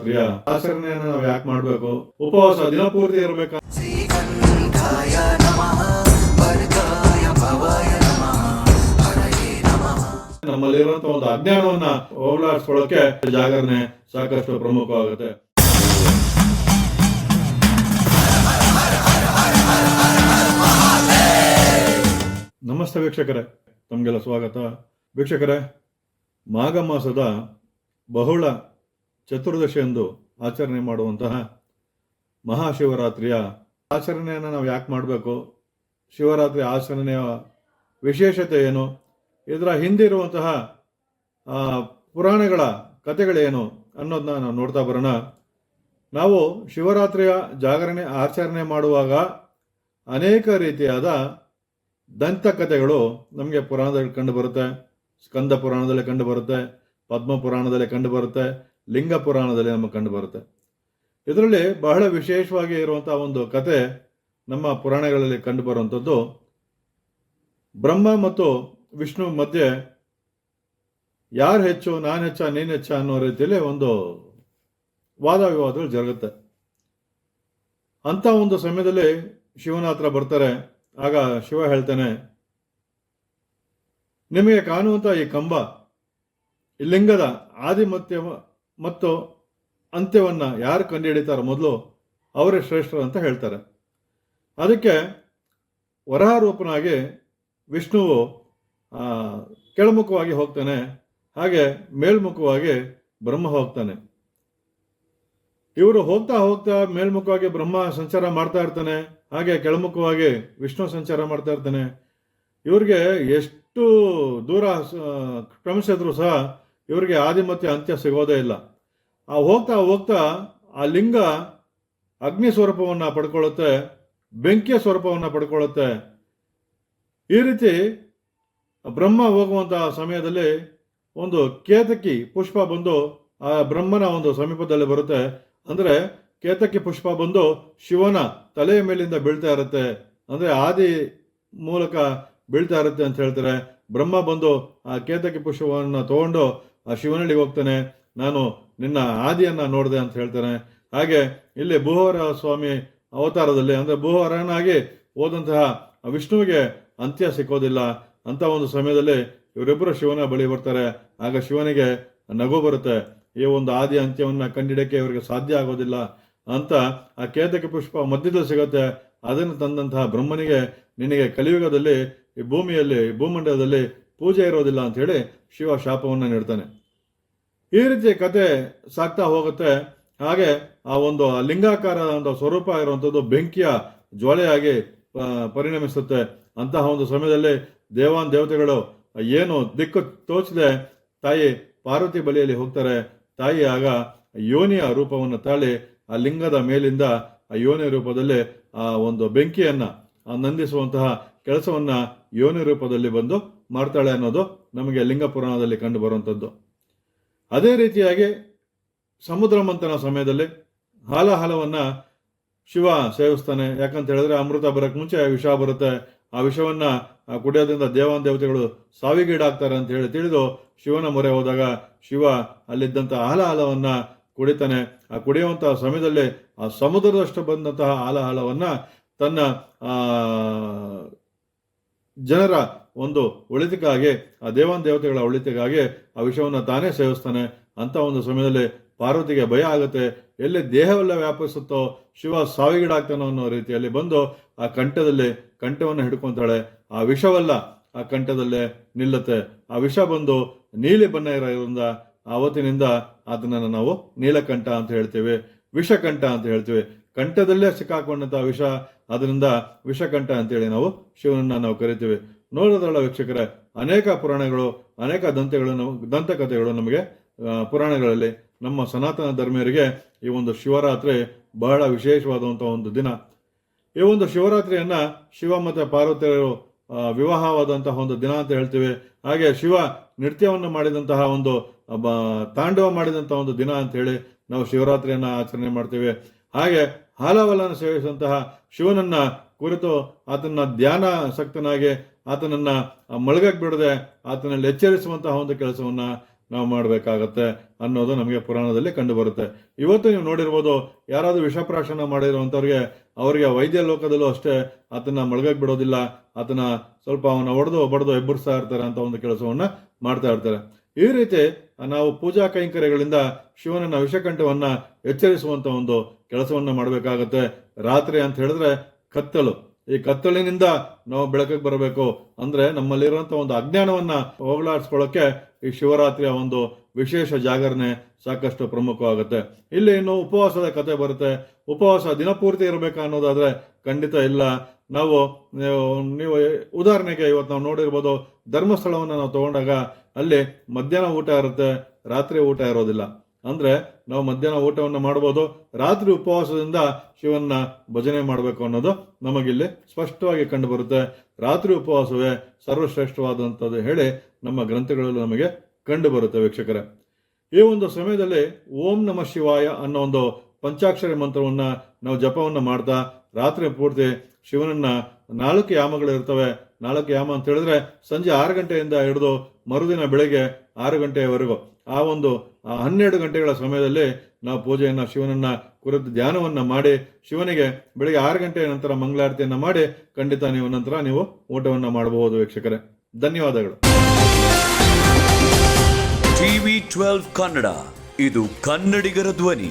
ನವರಾತ್ರಿಯ ಆಚರಣೆಯನ್ನ ನಾವು ಯಾಕೆ ಮಾಡಬೇಕು? ಉಪವಾಸ ದಿನ ಪೂರ್ತಿ ಇರಬೇಕು? ನಮ್ಮಲ್ಲಿರುವಂತ ಒಂದು ಅಜ್ಞಾನವನ್ನ ಹೋಗ್ಲಾಡಿಸ್ಕೊಳ್ಳೋಕೆ ಜಾಗರಣೆ ಸಾಕಷ್ಟು ಪ್ರಮುಖವಾಗುತ್ತೆ. ನಮಸ್ತೆ ವೀಕ್ಷಕರೇ. ತಮಗೆಲ್ಲ ಸ್ವಾಗತ. ವೀಕ್ಷಕರೇ ಮಾಘ ಮಾಸದ ಬಹುಳ ಚತುರ್ದಶಿಯಂದು ಆಚರಣೆ ಮಾಡುವಂತಹ ಮಹಾಶಿವರಾತ್ರಿಯ ಆಚರಣೆಯನ್ನು ನಾವು ಯಾಕೆ ಮಾಡಬೇಕು? ಶಿವರಾತ್ರಿ ಆಚರಣೆಯ ವಿಶೇಷತೆ ಏನು? ಇದರ ಹಿಂದಿರುವಂತಹ ಪುರಾಣಗಳ ಕಥೆಗಳೇನು ಅನ್ನೋದನ್ನ ನಾವು ನೋಡ್ತಾ ಬರೋಣ. ನಾವು ಶಿವರಾತ್ರಿಯ ಜಾಗರಣೆ, ಆಚರಣೆ ಮಾಡುವಾಗ ಅನೇಕ ರೀತಿಯಾದ ದಂತಕಥೆಗಳು ನಮಗೆ ಪುರಾಣದಲ್ಲಿ ಕಂಡುಬರುತ್ತೆ ಸ್ಕಂದ ಪುರಾಣದಲ್ಲಿ ಕಂಡುಬರುತ್ತೆ ಪದ್ಮ ಪುರಾಣದಲ್ಲಿ ಕಂಡು ಬರುತ್ತೆ. ಲಿಂಗ ಪುರಾಣದಲ್ಲಿ ನಮಗೆ ಕಂಡು ಬರುತ್ತೆ. ಇದರಲ್ಲಿ ಬಹಳ ವಿಶೇಷವಾಗಿ ಇರುವಂತಹ ಒಂದು ಕತೆ ನಮ್ಮ ಪುರಾಣಗಳಲ್ಲಿ ಕಂಡು ಬರುವಂಥದ್ದು ಬ್ರಹ್ಮ ಮತ್ತು ವಿಷ್ಣು ಮಧ್ಯೆ ಯಾರು ಹೆಚ್ಚು, ನಾನು ಹೆಚ್ಚ, ನೀನು ಹೆಚ್ಚ ಅನ್ನೋ ರೀತಿಯಲ್ಲಿ ಒಂದು ವಾದ ವಿವಾದಗಳು ಜರುಗುತ್ತೆ. ಅಂತ ಒಂದು ಸಮಯದಲ್ಲಿ ಶಿವನ ಹತ್ರ ಬರ್ತಾರೆ. ಆಗ ಶಿವ ಹೇಳ್ತಾನೆ, ನಿಮಗೆ ಕಾಣುವಂತ ಈ ಕಂಬ, ಈ ಲಿಂಗದ ಆದಿಮತ್ಯ ಮತ್ತು ಅಂತ್ಯವನ್ನು ಯಾರು ಕಂಡುಹಿಡಿತಾರೋ ಮೊದಲು ಅವರೇ ಶ್ರೇಷ್ಠರು ಅಂತ ಹೇಳ್ತಾರೆ. ಅದಕ್ಕೆ ವರಹ ರೂಪನಾಗಿ ವಿಷ್ಣುವು ಕೆಳಮುಖವಾಗಿ ಹೋಗ್ತಾನೆ, ಹಾಗೆ ಮೇಲ್ಮುಖವಾಗಿ ಬ್ರಹ್ಮ ಹೋಗ್ತಾನೆ. ಇವರು ಹೋಗ್ತಾ ಹೋಗ್ತಾ ಮೇಲ್ಮುಖವಾಗಿ ಬ್ರಹ್ಮ ಸಂಚಾರ ಮಾಡ್ತಾ ಇರ್ತಾನೆ, ಹಾಗೆ ಕೆಳಮುಖವಾಗಿ ವಿಷ್ಣು ಸಂಚಾರ ಮಾಡ್ತಾ ಇರ್ತಾನೆ. ಇವ್ರಿಗೆ ಎಷ್ಟು ದೂರ ಕ್ರಮಿಸಿದ್ರು ಸಹ ಇವ್ರಿಗೆ ಆದಿಮತ್ಯ ಅಂತ್ಯ ಸಿಗೋದೇ ಇಲ್ಲ. ಆ ಹೋಗ್ತಾ ಹೋಗ್ತಾ ಆ ಲಿಂಗ ಅಗ್ನಿ ಸ್ವರೂಪವನ್ನ ಪಡ್ಕೊಳ್ಳುತ್ತೆ, ಬೆಂಕಿಯ ಸ್ವರೂಪವನ್ನ ಪಡ್ಕೊಳ್ಳುತ್ತೆ. ಈ ರೀತಿ ಬ್ರಹ್ಮ ಹೋಗುವಂತಹ ಸಮಯದಲ್ಲಿ ಒಂದು ಕೇತಕಿ ಪುಷ್ಪ ಬಂದು ಆ ಬ್ರಹ್ಮನ ಒಂದು ಸಮೀಪದಲ್ಲಿ ಬರುತ್ತೆ. ಅಂದ್ರೆ ಕೇತಕಿ ಪುಷ್ಪ ಬಂದು ಶಿವನ ತಲೆಯ ಮೇಲಿಂದ ಬೀಳ್ತಾ ಇರುತ್ತೆ. ಅಂದ್ರೆ ಆದಿ ಮೂಲಕ ಬೀಳ್ತಾ ಇರುತ್ತೆ ಅಂತ ಹೇಳ್ತಾರೆ. ಬ್ರಹ್ಮ ಬಂದು ಆ ಕೇತಕಿ ಪುಷ್ಪವನ್ನು ತಗೊಂಡು ಆ ಶಿವನಲ್ಲಿಗೆ ಹೋಗ್ತಾನೆ. ನಾನು ನಿನ್ನ ಆದಿಯನ್ನ ನೋಡಿದೆ ಅಂತ ಹೇಳ್ತಾನೆ. ಹಾಗೆ ಇಲ್ಲಿ ಭೂಹರ ಸ್ವಾಮಿ ಅವತಾರದಲ್ಲಿ, ಅಂದ್ರೆ ಭೂಹರನಾಗಿ ಹೋದಂತಹ ವಿಷ್ಣುವಿಗೆ ಅಂತ್ಯ ಸಿಕ್ಕೋದಿಲ್ಲ. ಅಂತ ಒಂದು ಸಮಯದಲ್ಲಿ ಇವರಿಬ್ಬರು ಶಿವನ ಬಳಿ ಬರ್ತಾರೆ. ಆಗ ಶಿವನಿಗೆ ನಗು ಬರುತ್ತೆ. ಈ ಒಂದು ಆದಿ ಅಂತ್ಯವನ್ನ ಕಂಡಿಡಕ್ಕೆ ಇವರಿಗೆ ಸಾಧ್ಯ ಆಗೋದಿಲ್ಲ ಅಂತ ಆ ಕೇತಕ ಪುಷ್ಪ ಮಧ್ಯದಲ್ಲಿ ಸಿಗುತ್ತೆ. ಅದನ್ನು ತಂದಂತಹ ಬ್ರಹ್ಮನಿಗೆ, ನಿನಗೆ ಕಲಿಯುಗದಲ್ಲಿ ಈ ಭೂಮಿಯಲ್ಲಿ, ಭೂಮಂಡಲದಲ್ಲಿ ಪೂಜೆ ಇರೋದಿಲ್ಲ ಅಂತ ಹೇಳಿ ಶಿವ ಶಾಪವನ್ನು ನೀಡ್ತಾನೆ. ಈ ರೀತಿ ಕತೆ ಸಾಗ್ತಾ ಹೋಗುತ್ತೆ. ಹಾಗೆ ಆ ಒಂದು ಲಿಂಗಾಕಾರದ ಒಂದು ಸ್ವರೂಪ ಇರುವಂಥದ್ದು ಬೆಂಕಿಯ ಜ್ವಾಲೆಯಾಗಿ ಪರಿಣಮಿಸುತ್ತೆ. ಅಂತಹ ಒಂದು ಸಮಯದಲ್ಲಿ ದೇವಾನ್ ದೇವತೆಗಳು ಏನು ದಿಕ್ಕು ತೋಚದೆ ತಾಯಿ ಪಾರ್ವತಿ ಬಳಿಯಲ್ಲಿ ಹೋಗ್ತಾರೆ. ತಾಯಿ ಆಗ ಯೋನಿಯ ರೂಪವನ್ನು ತಾಳಿ ಆ ಲಿಂಗದ ಮೇಲಿಂದ ಆ ಯೋನಿ ರೂಪದಲ್ಲಿ ಆ ಒಂದು ಬೆಂಕಿಯನ್ನ ನಂದಿಸುವಂತಹ ಕೆಲಸವನ್ನ ಯೋನಿ ರೂಪದಲ್ಲಿ ಬಂದು ಮಾಡ್ತಾಳೆ ಅನ್ನೋದು ನಮಗೆ ಲಿಂಗ ಪುರಾಣದಲ್ಲಿ ಕಂಡು ಬರುವಂಥದ್ದು. ಅದೇ ರೀತಿಯಾಗಿ ಸಮುದ್ರ ಮಂಥನ ಸಮಯದಲ್ಲಿ ಹಾಲಹಾಲವನ್ನ ಶಿವ ಸೇವಿಸ್ತಾನೆ. ಯಾಕಂತ ಹೇಳಿದ್ರೆ ಅಮೃತ ಬರಕ್ ಮುಂಚೆ ವಿಷ ಬರುತ್ತೆ. ಆ ವಿಷವನ್ನ ಕುಡಿಯೋದ್ರಿಂದ ದೇವಾನ್ ದೇವತೆಗಳು ಸಾವಿಗೀಡಾಗ್ತಾರೆ ಅಂತ ಹೇಳಿ ತಿಳಿದು ಶಿವನ ಮೊರೆ ಹೋದಾಗ ಶಿವ ಅಲ್ಲಿದ್ದಂಥ ಹಾಲಹಾಲವನ್ನ ಕುಡಿತಾನೆ. ಆ ಕುಡಿಯುವಂತಹ ಸಮಯದಲ್ಲಿ ಆ ಸಮುದ್ರದಷ್ಟು ಬಂದಂತಹ ಆಲಹಾಲವನ್ನು ತನ್ನ ಜನರ ಒಂದು ಒಳಿತಿಗಾಗಿ ಆ ದೇವನ ದೇವತೆಗಳ ಒಳಿತಿಗಾಗಿ ಆ ವಿಷವನ್ನ ತಾನೇ ಸೇವಿಸ್ತಾನೆ ಅಂತ ಒಂದು ಸಮಯದಲ್ಲಿ ಪಾರ್ವತಿಗೆ ಭಯ ಆಗುತ್ತೆ. ಎಲ್ಲಿ ದೇಹವೆಲ್ಲ ವ್ಯಾಪಿಸುತ್ತೋ, ಶಿವ ಸಾವಿಗೀಡಾಗ್ತಾನೋ ಅನ್ನೋ ರೀತಿಯಲ್ಲಿ ಬಂದು ಆ ಕಂಠದಲ್ಲಿ ಕಂಠವನ್ನು ಹಿಡ್ಕೊತಾಳೆ. ಆ ವಿಷವಲ್ಲ ಆ ಕಂಠದಲ್ಲೇ ನಿಲ್ಲುತ್ತೆ. ಆ ವಿಷ ಬಂದು ನೀಲಿ ಬಣ್ಣ ಇರೋದ್ರಿಂದ ಆವತ್ತಿನಿಂದ ಅದನ್ನ ನಾವು ನೀಲಕಂಠ ಅಂತ ಹೇಳ್ತೇವೆ, ವಿಷಕಂಠ ಅಂತ ಹೇಳ್ತೇವೆ. ಕಂಠದಲ್ಲೇ ಸಿಕ್ಕಾಕೊಂಡಂತಹ ವಿಷ, ಅದರಿಂದ ವಿಷಕಂಠ ಅಂತೇಳಿ ನಾವು ಶಿವನನ್ನ ನಾವು ಕರಿತೀವಿ. ನೋಡೋದ್ರಲ್ಲ ವೀಕ್ಷಕರೇ, ಅನೇಕ ಪುರಾಣಗಳು, ಅನೇಕ ದಂತೆಗಳು ದಂತಕಥೆಗಳು ನಮಗೆ ಪುರಾಣಗಳಲ್ಲಿ ನಮ್ಮ ಸನಾತನ ಧರ್ಮೀಯರಿಗೆ ಈ ಒಂದು ಶಿವರಾತ್ರಿ ಬಹಳ ವಿಶೇಷವಾದಂಥ ಒಂದು ದಿನ. ಈ ಒಂದು ಶಿವರಾತ್ರಿಯನ್ನ ಶಿವ ಮತ್ತು ಪಾರ್ವತಿಯರು ವಿವಾಹವಾದಂತಹ ಒಂದು ದಿನ ಅಂತ ಹೇಳ್ತೀವಿ. ಹಾಗೆ ಶಿವ ನೃತ್ಯವನ್ನು ಮಾಡಿದಂತಹ ಒಂದು ತಾಂಡವ ಮಾಡಿದಂತಹ ಒಂದು ದಿನ ಅಂತ ಹೇಳಿ ನಾವು ಶಿವರಾತ್ರಿಯನ್ನ ಆಚರಣೆ ಮಾಡ್ತೀವಿ. ಹಾಗೆ ಹಾಲವಲನ್ನು ಸೇವಿಸಿದಂತಹ ಶಿವನನ್ನ ಕುರಿತು ಆತನ ಧ್ಯಾನ ಸಕ್ತನಾಗಿ ಆತನನ್ನ ಮಳಗಕ್ ಬಿಡದೆ ಆತನಲ್ಲಿ ಎಚ್ಚರಿಸುವಂತಹ ಒಂದು ಕೆಲಸವನ್ನ ನಾವು ಮಾಡಬೇಕಾಗತ್ತೆ ಅನ್ನೋದು ನಮಗೆ ಪುರಾಣದಲ್ಲಿ ಕಂಡು ಬರುತ್ತೆ ಇವತ್ತು ನೀವು ನೋಡಿರ್ಬೋದು, ಯಾರಾದರೂ ವಿಷಪ್ರಾಶನ ಮಾಡಿರುವಂಥವ್ರಿಗೆ ಅವರಿಗೆ ವೈದ್ಯ ಲೋಕದಲ್ಲೂ ಅಷ್ಟೇ ಆತನ ಮಳಗಕ್ಕೆ ಬಿಡೋದಿಲ್ಲ, ಆತನ ಸ್ವಲ್ಪ ಅವನ ಹೊಡೆದು ಬಡ್ದು ಎಬ್ಬರಿಸ್ತಾ ಇರ್ತಾರೆ ಅಂತ ಒಂದು ಕೆಲಸವನ್ನ ಮಾಡ್ತಾ ಇರ್ತಾರೆ. ಈ ರೀತಿ ನಾವು ಪೂಜಾ ಕೈಂಕರ್ಯಗಳಿಂದ ಶಿವನನ್ನ ವಿಷಕಂಠವನ್ನು ಎಚ್ಚರಿಸುವಂಥ ಒಂದು ಕೆಲಸವನ್ನ ಮಾಡಬೇಕಾಗತ್ತೆ. ರಾತ್ರಿ ಅಂತ ಹೇಳಿದ್ರೆ ಕತ್ತಲು. ಈ ಕತ್ತಲಿನಿಂದ ನಾವು ಬೆಳಕಿಗೆ ಬರಬೇಕು. ಅಂದ್ರೆ ನಮ್ಮಲ್ಲಿರುವಂತಹ ಒಂದು ಅಜ್ಞಾನವನ್ನ ಹೋಗಲಾಡಿಸ್ಕೊಳ್ಳೋಕೆ ಈ ಶಿವರಾತ್ರಿಯ ಒಂದು ವಿಶೇಷ ಜಾಗರಣೆ ಸಾಕಷ್ಟು ಪ್ರಮುಖವಾಗುತ್ತೆ. ಇಲ್ಲಿ ಇನ್ನು ಉಪವಾಸದ ಕತೆ ಬರುತ್ತೆ. ಉಪವಾಸ ದಿನಪೂರ್ತಿ ಇರಬೇಕಾ ಅನ್ನೋದಾದ್ರೆ ಖಂಡಿತ ಇಲ್ಲ. ನೀವು ನೀವು ಉದಾಹರಣೆಗೆ ಇವತ್ತು ನಾವು ನೋಡಿರ್ಬೋದು, ಧರ್ಮಸ್ಥಳವನ್ನು ನಾವು ತಗೊಂಡಾಗ ಅಲ್ಲಿ ಮಧ್ಯಾಹ್ನ ಊಟ ಇರುತ್ತೆ, ರಾತ್ರಿ ಊಟ ಇರೋದಿಲ್ಲ. ಅಂದ್ರೆ ನಾವು ಮಧ್ಯಾಹ್ನ ಊಟವನ್ನು ಮಾಡ್ಬೋದು, ರಾತ್ರಿ ಉಪವಾಸದಿಂದ ಶಿವನ್ನ ಭಜನೆ ಮಾಡಬೇಕು ಅನ್ನೋದು ನಮಗಿಲ್ಲಿ ಸ್ಪಷ್ಟವಾಗಿ ಕಂಡುಬರುತ್ತೆ. ರಾತ್ರಿ ಉಪವಾಸವೇ ಸರ್ವಶ್ರೇಷ್ಠವಾದಂಥದ್ದು ಹೇಳಿ ನಮ್ಮ ಗ್ರಂಥಗಳಲ್ಲಿ ನಮಗೆ ಕಂಡುಬರುತ್ತೆ ವೀಕ್ಷಕರೇ. ಈ ಒಂದು ಸಮಯದಲ್ಲಿ ಓಂ ನಮ ಶಿವಾಯ ಅನ್ನೋ ಒಂದು ಪಂಚಾಕ್ಷರಿ ಮಂತ್ರವನ್ನ ನಾವು ಜಪವನ್ನು ಮಾಡ್ತಾ, ರಾತ್ರಿ ಪೂರ್ತಿ ಶಿವನನ್ನ ನಾಲ್ಕು ಯಾಮಗಳು ಇರ್ತವೆ ನಾಲ್ಕು ಯಾಮ ಅಂತ ಹೇಳಿದ್ರೆ ಸಂಜೆ ಆರು ಗಂಟೆಯಿಂದ ಹಿಡಿದು ಮರುದಿನ ಬೆಳಗ್ಗೆ ಆರು ಗಂಟೆಯವರೆಗೂ ಆ ಒಂದು ಹನ್ನೆರಡು ಗಂಟೆಗಳ ಸಮಯದಲ್ಲಿ ನಾವು ಪೂಜೆಯನ್ನು, ಶಿವನನ್ನ, ಕುರಿತು ಧ್ಯಾನವನ್ನು ಮಾಡಿ, ಶಿವನಿಗೆ ಬೆಳಿಗ್ಗೆ ಆರು ಗಂಟೆಯ ನಂತರ ಮಂಗಳಾರತಿಯನ್ನ ಮಾಡಿ, ಖಂಡಿತ ನೀವು ನಂತರ ನೀವು ಊಟವನ್ನು ಮಾಡಬಹುದು ವೀಕ್ಷಕರೇ. ಧನ್ಯವಾದಗಳು. ಟಿವಿ ಟ್ವೆಲ್ವ್ ಕನ್ನಡ, ಇದು ಕನ್ನಡಿಗರ ಧ್ವನಿ.